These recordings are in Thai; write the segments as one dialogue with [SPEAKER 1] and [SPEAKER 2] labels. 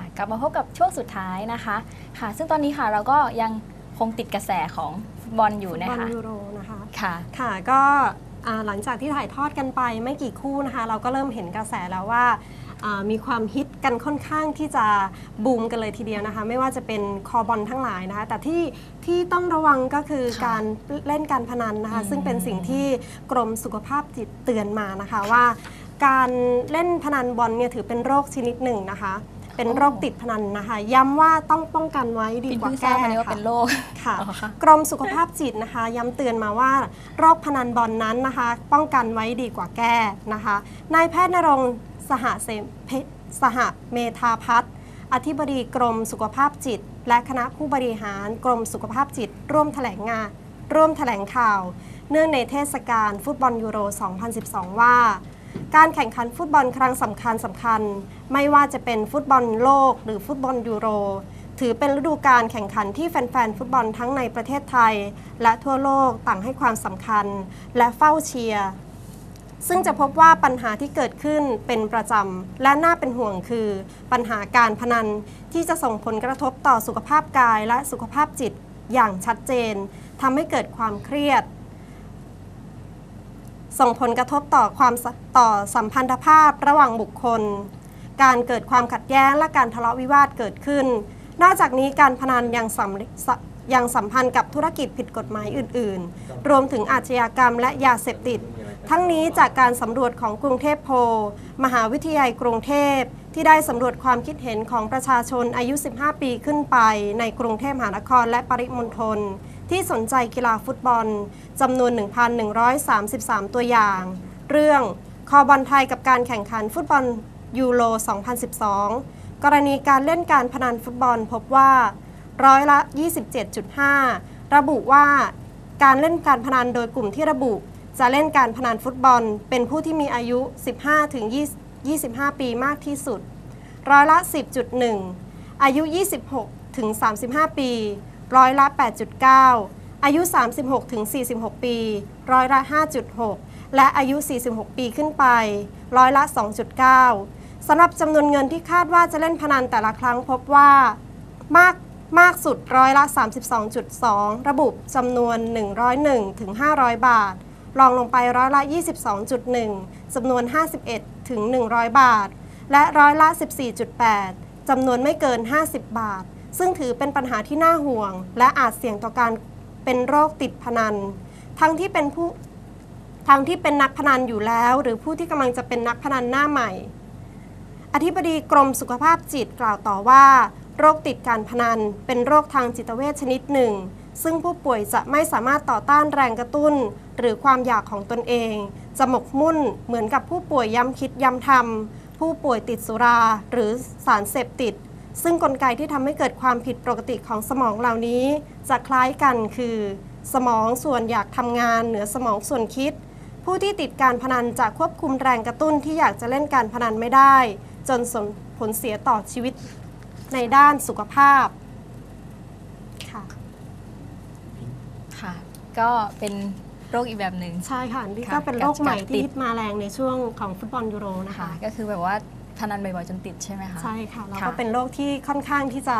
[SPEAKER 1] ค่ะกลับมาพบกับช่วงสุดท้ายนะคะค่ะ ซึ่งตอนนี้ค่ะเราก็ยังคงติดกระแสของฟุตบอลอยู่
[SPEAKER 2] ฟุต
[SPEAKER 1] นะ
[SPEAKER 2] บอล
[SPEAKER 1] คะ
[SPEAKER 2] ยูโรนะคะ
[SPEAKER 1] ค่ะ
[SPEAKER 2] ค่ะก็อ่าหลังจากที่ถ่ายทอดกันไปไม่กี่คู่นะคะ เราก็เริ่มเห็นกระแสแล้วว่าอ่ามีความฮิตกันค่อนข้างที่จะบูมกันเลยทีเดียวนะคะ ไม่ว่าจะเป็นคอบอลทั้งหลายนะคะ แต่ที่ที่ต้องระวังก็คือ
[SPEAKER 1] ค่ะ
[SPEAKER 2] การเล่นการพนันนะคะ
[SPEAKER 1] อืม
[SPEAKER 2] ซึ่งเป็นสิ่งที่กรมสุขภาพจิตเตือนมานะคะว่า การเล่นพนันบอลเนี่ยถือเป็นโรคชนิดหนึ่งนะคะ เป็นโรคติดพนันนะคะ ย้ำว่าต้องป้องกันไว้ดี
[SPEAKER 1] พี่
[SPEAKER 2] กว่า
[SPEAKER 1] เพิ่งทรา
[SPEAKER 2] แก้
[SPEAKER 1] บมาเนี่ยว่า
[SPEAKER 2] ค่ะ
[SPEAKER 1] เป็นโรค
[SPEAKER 2] ค่ะ
[SPEAKER 1] อ๋อค่ะ
[SPEAKER 2] กรมสุขภาพจิตนะคะ ย้ำเตือนมาว่าโรคพนันบอลนนั้นนะคะ ป้องกันไว้ดีกว่าแก้นะคะนายแพทย์นรงค์สหเสมเพสหเมธาพัฒน์อธิบดีกรมสุขภาพจิต และคณะผู้บริหารกรมสุขภาพจิต ร่วมแถลงงาน ร่วมแถลงข่าว เนื่องในเทศกาลฟุตบอลยูโร 2012 ว่า การแข่งขันฟุตบอลครั้งสำคัญสำคัญ ไม่ว่าจะเป็นฟุตบอลโลกหรือฟุตบอลยูโร ถือเป็นฤดูการแข่งขันที่แฟนๆ ฟุตบอลทั้งในประเทศไทย และทั่วโลกต่างให้ความสำคัญ และเฝ้าเชียร์ซึ่งจะพบว่าปัญหาที่เกิดขึ้นเป็นประจำ และน่าเป็นห่วงคือ ปัญหาการพนันที่จะส่งผลกระทบต่อสุขภาพกายและสุขภาพจิตอย่างชัดเจนทำให้เกิดความเครียด ส่งผลกระทบต่อความสต่อสัมพันธภาพระหว่างบุคคล การเกิดความขัดแย้งและการทะเลาะวิวาทเกิดขึ้น นอกจากนี้การพนันยังสัมยังสัมพันธ์กับธุรกิจผิดกฎหมายอื่น ๆ รวมถึงอาชญากรรมและยาเสพติด ทั้งนี้จากการสำรวจของกรุงเทพโพมหาวิทยาลัยกรุงเทพ ที่ได้สำรวจความคิดเห็นของประชาชนอายุ 15 ปีขึ้นไป ในกรุงเทพมหานครและปริมณฑล ที่สนใจกีฬาฟุตบอลจำนวน 1,133 ตัวอย่าง เรื่องคอบอลไทยกับการแข่งขันฟุตบอลยูโร 2012 กรณีการเล่นการพนันฟุตบอลพบว่าร้อยละ 27.5 ระบุว่า การเล่นการพนันโดยกลุ่มที่ระบุ จะเล่นการพนันฟุตบอล เป็นผู้ที่มีอายุ 15ถึง25 ปีมากที่สุด ร้อยละ 10.1 อายุ 26ถึง35 ปี ร้อยละ 8.9 อายุ 36-46 ปี ร้อยละ 5.6 และอายุ 46 ปีขึ้นไป ร้อยละ 2.9 สำหรับจำนวนเงินที่คาดว่าจะเล่นพนันแต่ละครั้งพบว่ามากมากสุดร้อยละ 32.2 ระบุจำนวน 101ถึง500 บาท รองลงไปร้อยละ 22.1 จำนวน 51ถึง100 บาท และร้อยละ 14.8 จำนวนไม่เกิน 50 บาท ซึ่งถือเป็นปัญหาที่น่าห่วง และอาจเสี่ยงต่อการเป็นโรคติดพนัน ทั้งที่เป็นผู้ทั้งที่เป็นนักพนันอยู่แล้ว หรือผู้ที่กำลังจะเป็นนักพนันหน้าใหม่ อธิบดีกรมสุขภาพจิตกล่าวต่อว่า โรคติดการพนัน เป็นโรคทางจิตเวชชนิดหนึ่ง ซึ่งผู้ป่วยจะไม่สามารถต่อต้านแรงกระตุ้น หรือความอยากของตนเอง จะหมกมุ่นเหมือนกับผู้ป่วยย้ำคิดย้ำทำผู้ป่วยติดสุราหรือสารเสพติด ซึ่งกลไกที่ทำให้เกิดความผิดปกติของสมองเหล่านี้ จะคล้ายกันคือ สมองส่วนอยากทำงานเหนือสมองส่วนคิด ผู้ที่ติดการพนันจะควบคุมแรงกระตุ้นที่อยากจะเล่นการพนันไม่ได้ จนส่งผลเสียต่อชีวิตในด้านสุขภาพค่ะ
[SPEAKER 1] ค่ะ ก็เป็นโรคอีกแบบหนึ่ง
[SPEAKER 2] ใช่ค่ะ นี่
[SPEAKER 1] ค่ะ
[SPEAKER 2] ก็เป็นโรคใหม่
[SPEAKER 1] การติด
[SPEAKER 2] ที่มาแรงในช่วงของฟุตบอลยูโรนะ
[SPEAKER 1] ค่ะ
[SPEAKER 2] คะ
[SPEAKER 1] ก็คือแบบว่า พนันบ่อยๆจนติดใช่ไหมคะ
[SPEAKER 2] ใช่ค่ะแล้ว
[SPEAKER 1] ค่ะ
[SPEAKER 2] ก็เป็นโรคที่ค่อนข้างที่จะ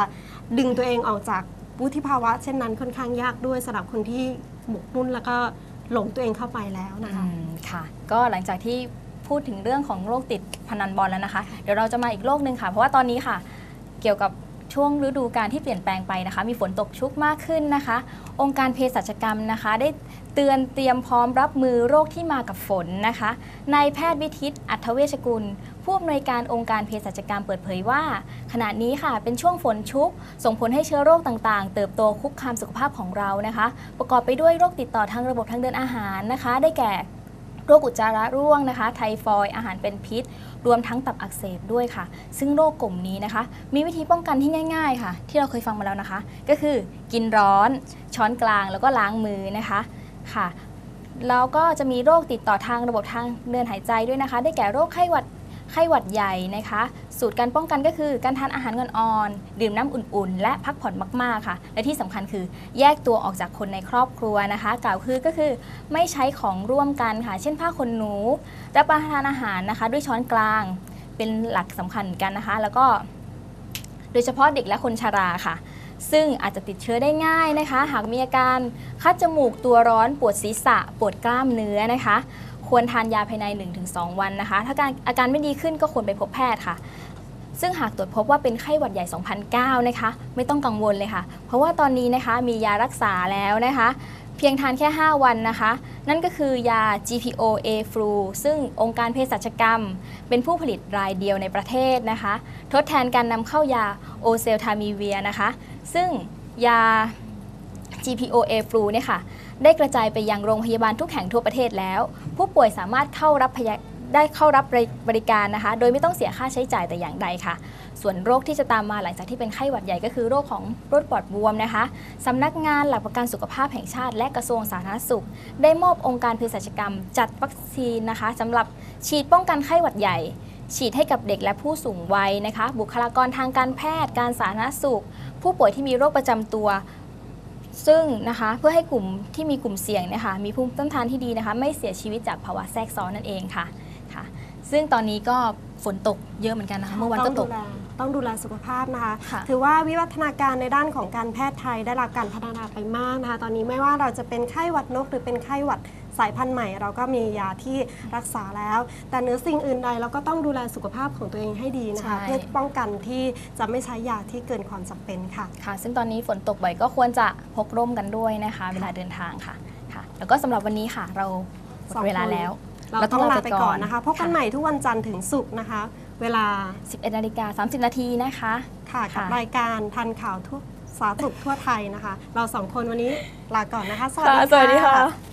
[SPEAKER 2] ดึงตัวเองออกจากวุฒิภาวะ เช่นนั้นค่อนข้างยากด้วยสำหรับคนที่หมกมุ่นแล้วก็หลงตัวเองเข้าไปแล้วนะคะ
[SPEAKER 1] อืมค่ะ ก็หลังจากที่พูดถึงเรื่องของโรคติดพนันบอลแล้วนะคะ เดี๋ยวเราจะมาอีกโรคหนึ่งค่ะ เพราะว่าตอนนี้ค่ะ เกี่ยวกับ ช่วงฤดูการที่เปลี่ยนแปลงไปนะคะ มีฝนตกชุกมากขึ้นนะคะ องค์การเภสัชกรรมนะคะ ได้เตือนเตรียมพร้อมรับมือโรคที่มากับฝนนะคะนายแพทย์วิทิตอัธเวชกุล ผู้อำนวยการองค์การเภสัชกรรมเปิดเผยว่า ขณะนี้ค่ะเป็นช่วงฝนชุก ส่งผลให้เชื้อโรคต่างๆ เติบโตคุกคามสุขภาพของเรานะคะ ประกอบไปด้วยโรคติดต่อทางระบบทางเดินอาหารนะคะ ได้แก่ โรคอุจจาระร่วงนะคะ ไทฟอยด์อาหารเป็นพิษ รวมทั้งตับอักเสบด้วยค่ะ ซึ่งโรคกลุ่มนี้นะคะ มีวิธีป้องกันที่ง่าย ๆ ค่ะ ที่เราเคยฟังมาแล้วนะคะ ก็คือกินร้อน ช้อนกลางแล้วก็ล้างมือนะคะค่ะแล้วก็จะมีโรคติดต่อทางระบบทางเดินหายใจด้วยนะคะ ได้แก่โรคไข้หวัด ไข้หวัดใหญ่นะคะ สูตรการป้องกันก็คือการทานอาหารอ่อนๆดื่มน้ำอุ่นๆ และพักผ่อนมากๆค่ะ และที่สำคัญคือแยกตัวออกจากคนในครอบครัวนะคะ กล่าวคือก็คือไม่ใช้ของร่วมกันค่ะ เช่นผ้าขนหนูรับประทานอาหารนะคะ ด้วยช้อนกลางเป็นหลักสำคัญกันนะคะ แล้วก็ โดยเฉพาะเด็กและคนชราค่ะซึ่งอาจจะติดเชื้อได้ง่ายนะคะ หากมีอาการคัดจมูกตัวร้อนปวดศีรษะ ปวดกล้ามเนื้อนะคะ ควรทานยาภายใน 1-2 วันนะคะ ถ้าการอาการไม่ดีขึ้นก็ควรไปพบแพทย์ค่ะ ซึ่งหากตรวจพบว่าเป็นไข้หวัดใหญ่ 2009 นะคะ ไม่ต้องกังวลเลยค่ะ เพราะว่าตอนนี้นะคะมียารักษาแล้วนะคะ เพียงทานแค่ 5 วันนะคะ นั่นก็คือยา GPO A flu ซึ่งองค์การเภสัชกรรม เป็นผู้ผลิตรายเดียวในประเทศนะคะ ทดแทนการนำเข้ายาโอเซลทามีเวียนะคะ ซึ่งยา GPO A flu เนี่ยค่ะได้กระจายไปยังโรงพยาบาลทุกแห่งทั่วประเทศแล้ว ผู้ป่วยสามารถเข้ารับพยาได้เข้ารับบริการนะคะ โดยไม่ต้องเสียค่าใช้จ่ายแต่อย่างใดค่ะ ส่วนโรคที่จะตามมาหลังจากที่เป็นไข้หวัดใหญ่ก็คือโรคของโรคปอดบวมนะคะสำนักงานหลักประกันสุขภาพแห่งชาติ และกระทรวงสาธารณสุข ได้มอบองค์การเภสัชกรรม จัดวัคซีนนะคะสำหรับฉีดป้องกันไข้หวัดใหญ่ ฉีดให้กับเด็กและผู้สูงวัยนะคะ บุคลากรทางการแพทย์ การสาธารณสุข ผู้ป่วยที่มีโรคประจำตัว ซึ่งนะคะเพื่อให้กลุ่มที่มีกลุ่มเสี่ยงเนยคะมีภูมิต้านทานที่ดีนะคะ ไม่เสียชีวิตจากภาวะแทรกซ้อนนั่นเองค่ะค่ะ ซึ่งตอนนี้ก็ฝนตกเยอะเหมือนกันนะคะเมื่อวันก็ตก
[SPEAKER 2] งดูแลต้องดูแลสุขภาพนะคะ
[SPEAKER 1] ค่ะ
[SPEAKER 2] ถือว่าวิวัฒนาการในด้านของการแพทย์ไทยได้รับการพัฒนาไปมากนะคะ ตอนนี้ไม่ว่าเราจะเป็นไข้หวัดนกหรือเป็นไข้หวัด สายพันธุ์ใหม่ เราก็มียาที่รักษาแล้ว แต่เหนือสิ่งอื่นใดเราก็ต้องดูแลสุขภาพของตัวเองให้ดีนะคะ
[SPEAKER 1] ใช่
[SPEAKER 2] เพื่อป้องกันที่จะไม่ใช้ยาที่เกินความจำเป็นค่ะ
[SPEAKER 1] ค่ะ ซึ่งตอนนี้ฝนตกบ่อยก็ควรจะพกร่มกันด้วยนะคะ เวลาเดินทางค่ะค่ะ แล้วก็สำหรับวันนี้ค่ะ เราหมด
[SPEAKER 2] สอง
[SPEAKER 1] เวลา
[SPEAKER 2] คน
[SPEAKER 1] แล้ว
[SPEAKER 2] เราต้องลาไปก่อนนะคะพบกันใหม่ทุกวันจันทร์ถึงศุกร์นะคะ เวลา
[SPEAKER 1] 11นาฬิกา30 นาทีนะคะ
[SPEAKER 2] ค่ะกับ
[SPEAKER 1] ค่ะ
[SPEAKER 2] รายการทันข่าวทั่วสาธารณสุขทั่วไทยนะคะ เราสองคนวันนี้ลาก่อนนะคะ
[SPEAKER 1] ค่ะสวัสดีค่ะ